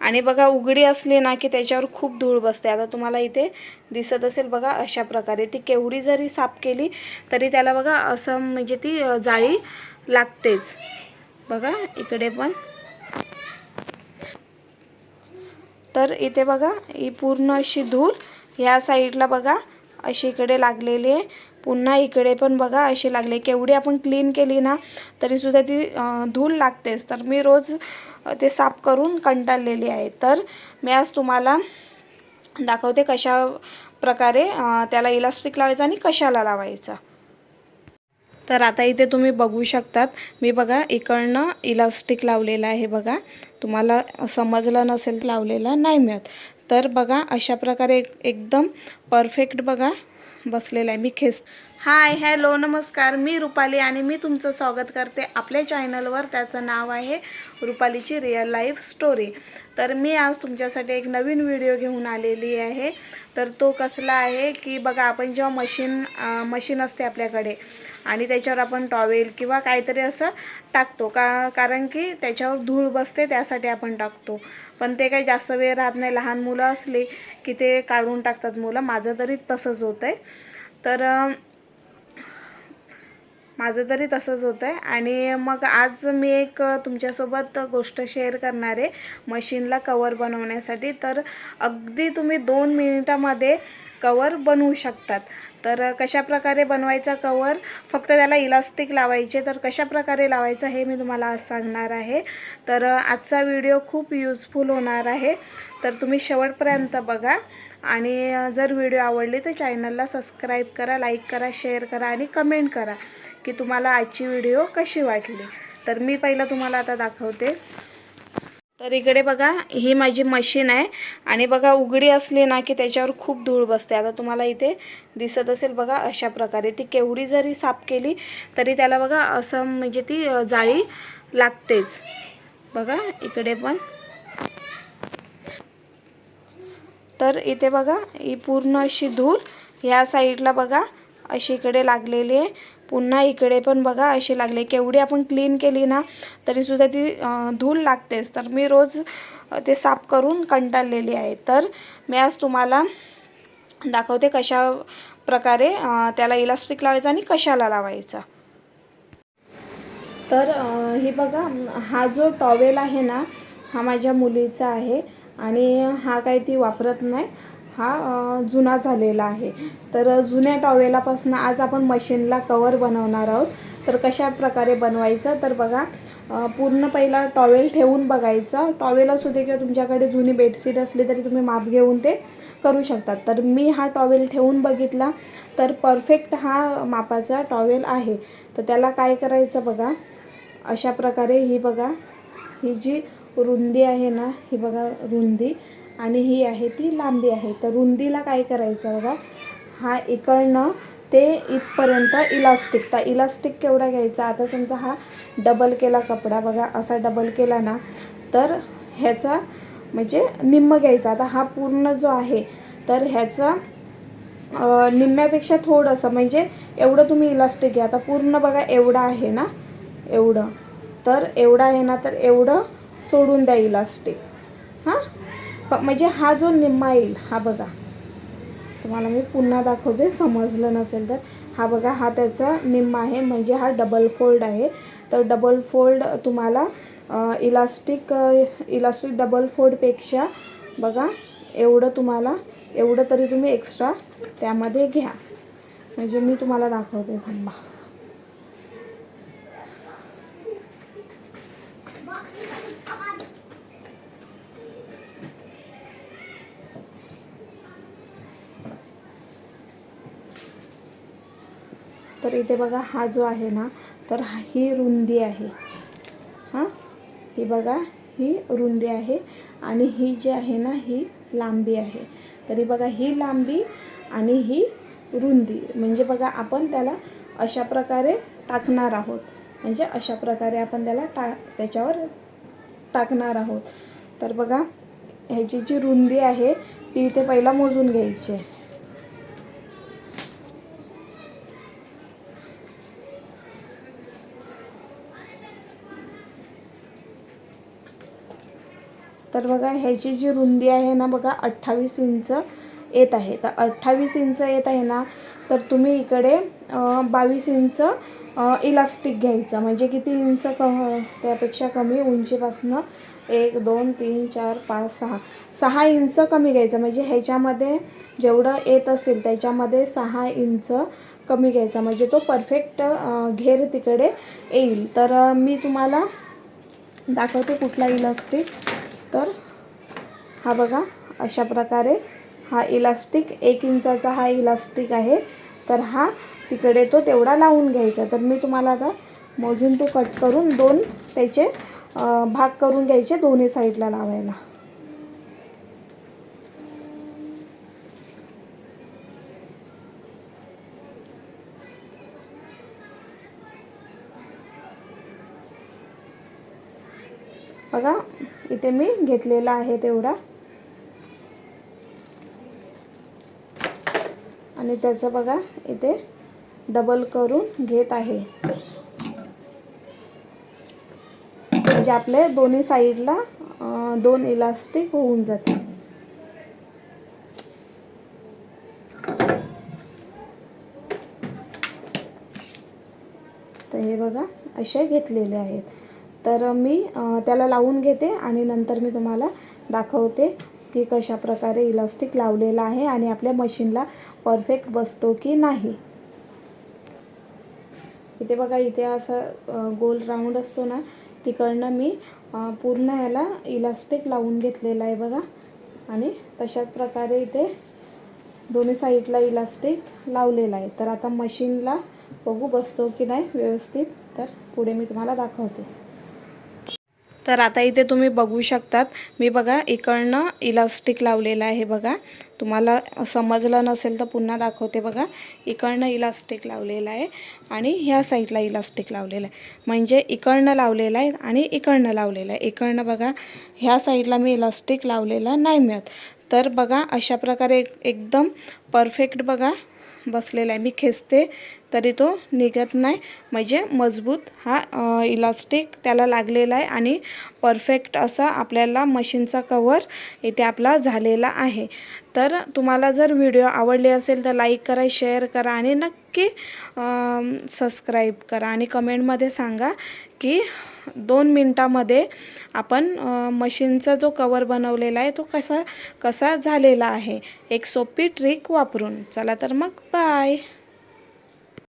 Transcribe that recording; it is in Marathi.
आणि बघा उघडी असली ना की त्याच्यावर खूप धूळ बसते. आता तुम्हाला इथे दिसत असेल बघा अशा प्रकारे. ती केवढी जरी साफ केली तरी त्याला बघा असं म्हणजे ती जाळी लागतेच. बघा इकडे पण. तर इथे बघा ही पूर्ण अशी धूळ ह्या साईडला बघा अशी इकडे लागलेली आहे. पुन्हा इकडे पण बघा अशी लागली केवढी आपण क्लीन केली ना तरीसुद्धा ती धूळ लागतेच. तर मी रोज ते साफ करून कंटाळलेली आहे तर मी आज तुम्हाला दाखवते कशा प्रकारे त्याला इलास्टिक लावायचं आणि कशाला लावायचा. तर आता इथे तुम्ही बघू शकतात मी बघा इकडनं इलास्टिक लावलेलं आहे बघा. तुम्हाला समजलं नसेल लावलेलं नाही मिळत. तर बघा अशा प्रकारे एकदम परफेक्ट बघा बसलेला आहे. मी खेस हाय हॅलो नमस्कार. मी रुपाली आणि मी तुमचं स्वागत करते आपल्या चॅनलवर. त्याचं नाव आहे रुपालीची रिअल लाईफ स्टोरी तर मी आज तुमच्यासाठी एक नवीन व्हिडिओ घेऊन आलेली आहे. तर तो कसला आहे की बघा आपण जेव्हा मशीन मशीन असते आपल्याकडे आणि त्याच्यावर आपण टॉवेल किंवा काहीतरी असं टाकतो. का कारण की त्याच्यावर धूळ बसते त्यासाठी आपण टाकतो. पण ते काही जास्त वेळ राहत नाही. लहान मुलं असली की ते काढून टाकतात मुलं. माझं तरी तसंच होतं आहे तर माझं तरी तसंच होतं आहे आणि मग आज मी एक तुमच्यासोबत गोष्ट शेअर करणार आहे. मशीनला कवर बनवण्यासाठी. तर अगदी तुम्ही दोन मिनिटामध्ये कवर बनवू शकतात. तर कशाप्रकारे कशा प्रकारे बनवायचा कवर फक्त त्याला इलास्टिक लावायचे. तर कशा प्रकारे लावायचं हे मी तुम्हाला आज सांगणार आहे. तर आजचा व्हिडिओ खूप यूजफुल होणार आहे. तर तुम्ही शेवटपर्यंत बघा. आणि जर व्हिडिओ आवडली तर चॅनलला सबस्क्राईब करा लाईक करा शेअर करा आणि कमेंट करा. की तुम्हाला आजची व्हिडिओ कशी वाटली? तर मी पहिलं तुम्हाला आता दाखवते. तर इकडे बघा ही माझी मशीन आहे. आणि बघा उघडी असली ना की त्याच्यावर खूप धूळ बसते. आता तुम्हाला इथे दिसत असेल बघा अशा प्रकारे. ती केवढी जरी साफ केली तरी त्याला बघा असं म्हणजे ती जाळी लागतेच. बघा इकडे पण. तर इथे बघा ही पूर्ण अशी धूळ ह्या साईडला बघा अशी इकडे लागलेली आहे. पुन्हा इकडे पण बघा अशी लागले. केवढी आपण क्लीन केली ना तरीसुद्धा ती धूल लागतेच. तर मी रोज ते साफ करून कंटाळलेली आहे. तर मी आज तुम्हाला दाखवते कशा प्रकारे त्याला इलास्टिक लावायचा आणि कशाला लावायचा. तर हे बघा हा जो टॉवेल आहे ना हा माझ्या मुलीचा आहे आणि हा काही ती वापरत नाही. हा जुना झालेला आहे. तर जुन्या टॉवेलापासून आज आपण मशीनला कवर बनवणार आहोत. तर कशा प्रकारे बनवायचं? तर बघा पूर्ण पहिला टॉवेल ठेवून बघायचं. टॉवेल असू दे किंवा तुमच्याकडे जुनी बेडशीट असली तरी तुम्ही माप घेऊन ते करू शकतात. तर मी हा टॉवेल ठेवून बघितला तर परफेक्ट हा मापाचा टॉवेल आहे. तर त्याला काय करायचं बघा अशा प्रकारे ही बघा ही जी रुंदी आहे ना ही बघा रुंदी आणि ही आहे ती लांबी आहे. तर रुंदीला काय करायचं बघा? हा इकडनं ते इथपर्यंत इलास्टिक. तर इलास्टिक केवढा घ्यायचा? आता समजा हा डबल केला कपडा बघा. असा डबल केला ना तर ह्याचा म्हणजे निम्म घ्यायचा. आता हा पूर्ण जो आहे तर ह्याचा निम्म्यापेक्षा थोडंसं म्हणजे एवढं तुम्ही इलास्टिक घ्या. आता पूर्ण बघा एवढं आहे ना? एवढं. तर एवढं आहे ना तर एवढं सोडून द्या इलास्टिक. हां? प- म्हणजे हा जो निम्मा येईल हा बघा. तुम्हाला मी पुन्हा दाखवते समजलं नसेल तर. हा बघा हा त्याचा निम्मा आहे म्हणजे हा डबल फोल्ड आहे. तर डबल फोल्ड तुम्हाला इलास्टिक इलास्टिक डबल फोल्डपेक्षा बघा एवढं तुम्हाला एवढं तरी तुम्ही एक्स्ट्रा त्यामध्ये घ्या. म्हणजे मी तुम्हाला दाखवते थांबा. तर इथे बघा हा जो आहे ना तर हा- ही रुंदी आहे. हां? ही बघा ही रुंदी आहे आणि ही जी आहे ना ही लांबी आहे. तरी बघा ही लांबी आणि ही रुंदी. म्हणजे बघा आपण त्याला अशा प्रकारे टाकणार आहोत. म्हणजे अशा प्रकारे आपण त्याला टा त्याच्यावर टाकणार आहोत. तर बघा ह्याची जी रुंदी आहे ती इथे पहिला मोजून घ्यायची आहे. तर बघा ह्याची जी रुंदी आहे ना बघा अठ्ठावीस इंच येत आहे. तर अठ्ठावीस इंच येत आहे ना तर तुम्ही इकडे बावीस इंच इलास्टिक घ्यायचं. म्हणजे किती इंच क त्यापेक्षा कमी उंचीपासनं एक दोन तीन चार पाच सहा. सहा इंच कमी घ्यायचं. म्हणजे ह्याच्यामध्ये जेवढं येत असेल त्याच्यामध्ये सहा इंच कमी घ्यायचा. म्हणजे तो परफेक्ट घेर तिकडे येईल. तर मी तुम्हाला दाखवते कुठला इलास्टिक. तर हा बघा अशा प्रकारे हा इलास्टिक एक इंचाचा हा इलास्टिक आहे. तर हा तिकडे तो तेवढा लावून घ्यायचा. तर मी तुम्हाला आता मोजून तो कट करून दोन त्याचे भाग करून घ्यायचे दोन्ही साईडला लावायला. बघा इथे मी घेतलेला आहे तेवढा. आणि त्याचं बघा इथे डबल करून घेत आहे. म्हणजे आपले दोन्ही साईडला दोन इलास्टिक होऊन जाते. तर हे बघा असे घेतलेले आहेत. तर मी त्याला लावून घेते आणि नंतर मी तुम्हाला दाखवते की कशा प्रकारे इलास्टिक लावलेला आहे आणि आपल्या मशीनला परफेक्ट बसतो की नाही. इथे बघा इथे असं गोल राऊंड असतो ना तिकडनं मी पूर्ण याला इलास्टिक लावून घेतलेला आहे बघा. आणि तशाच प्रकारे इथे दोन्ही साईडला इलास्टिक लावलेला आहे. तर आता मशीनला बघू बसतो की नाही व्यवस्थित. तर पुढे मी तुम्हाला दाखवते. तर आता इथे तुम्ही बघू शकतात मी बघा इकडनं इलास्टिक लावलेलं आहे बघा. तुम्हाला समजलं नसेल तर पुन्हा दाखवते बघा. इकडनं इलास्टिक लावलेलं आहे आणि ह्या साईडला इलास्टिक लावलेलं आहे. म्हणजे इकडनं लावलेलं आहे आणि इकडनं लावलेलं आहे. इकडनं बघा ह्या साईडला मी इलास्टिक लावलेला नाही मिळत. तर बघा अशा प्रकारे एकदम परफेक्ट बघा बसलेला आहे. मी खेचते. तरी तो निघत नाही. म्हणजे मजबूत हा इलास्टिक त्याला लागलेला आहे आणि परफेक्ट असा आपल्याला मशीनचा कवर इथे आपला झालेला आहे. तर तुम्हाला जर व्हिडिओ आवडले असेल तर लाईक करा शेअर करा आणि नक्की सबस्क्राईब करा. आणि कमेंटमध्ये सांगा की दोन मिनटामध्ये आपण मशीनचा जो कवर बनवलेला आहे तो कसा कसा झालेला आहे. एक सोपी ट्रिक वापरून. चला तर मग बाय